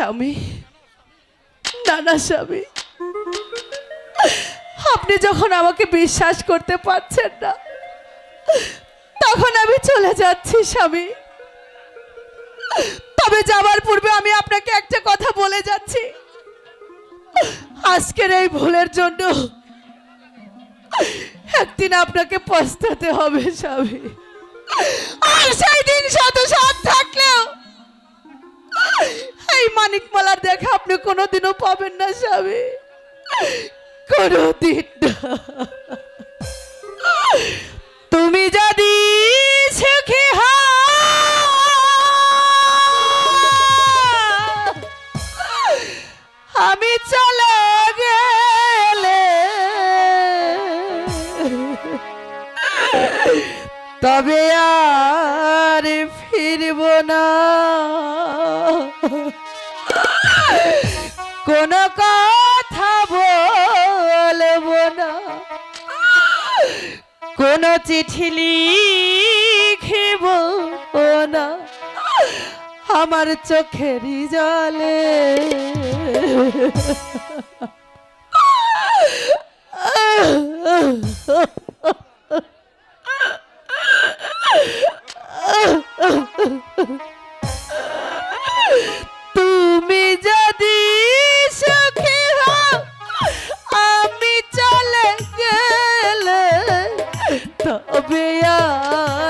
স্বামী। না না, স্বামী। আপনি যখন আমাকে বিশ্বাস করতে পারছেন না, তখন আমি চলে যাচ্ছি, স্বামী। তবে যাবার পূর্বে আমি আপনাকে একটা কথা বলে যাচ্ছি। আজকের এই ভুলের জন্য একদিন আপনাকে পস্তাতে হবে, স্বামী। আর সেই দিন শত সাত থাকলেও এই মানিকমালার দেখা আপনি কোনোদিনও পাবেন না স্বামী। কোনোদিন তুমি যদি সুখী হও, আমি চলে গেলে তবে আর ফিরব না। কোনো কথা বলব না। কোনো চিঠি লিখিব না। আমার চোখেরই জলে।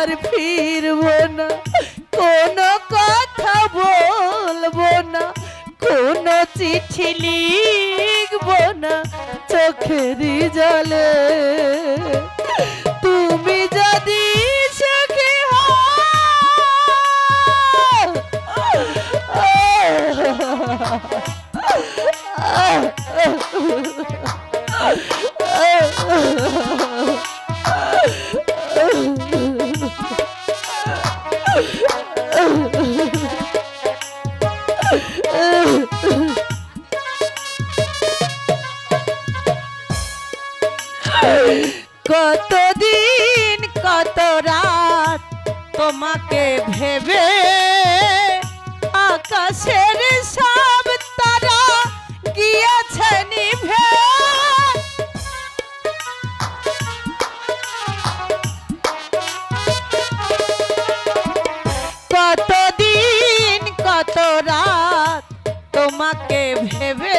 আর ফিরব না। কোনো কথা বলব না। কোনো চিঠি লিখব না। চোখেরই জলে। তুমি যদি কতদিন তোমাকে ভেবে আকাশের সব তারা গিয়েছে নিভে। কতদিন কত রাত তোমাকে ভেবে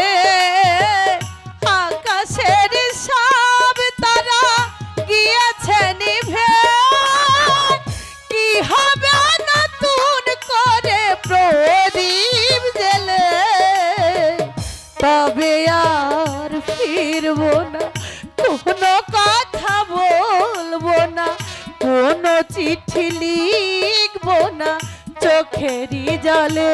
চিঠি লিখব না চোখেরই জলে।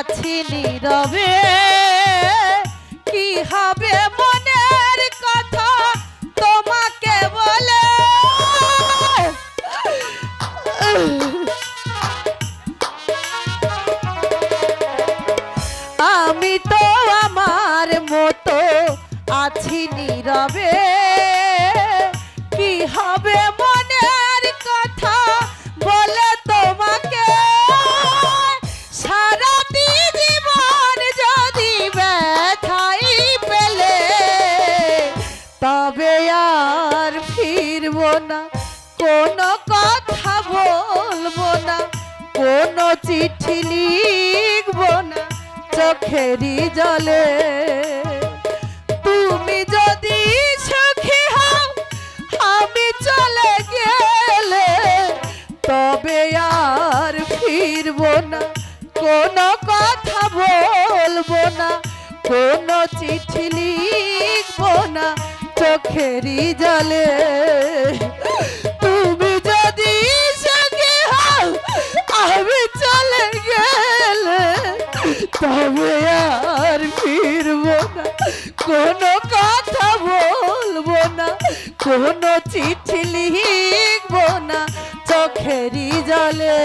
আছি নীরবে। কি হবে মনের কথা তোমাকে বলে? আমি তো কোনো চিঠি লিখব না চোখেরই জলে। তুমি যদি সুখী হও, আমি চলে গেলে তবে আর ফিরবো না। কোনো কথা বলব না, কোনো চিঠি লিখব না, চোখেরই জলে। তবে আর ফিরব না। কোনো কথা বলব না কোনো চিঠি লিখব না চোখেরই জলে।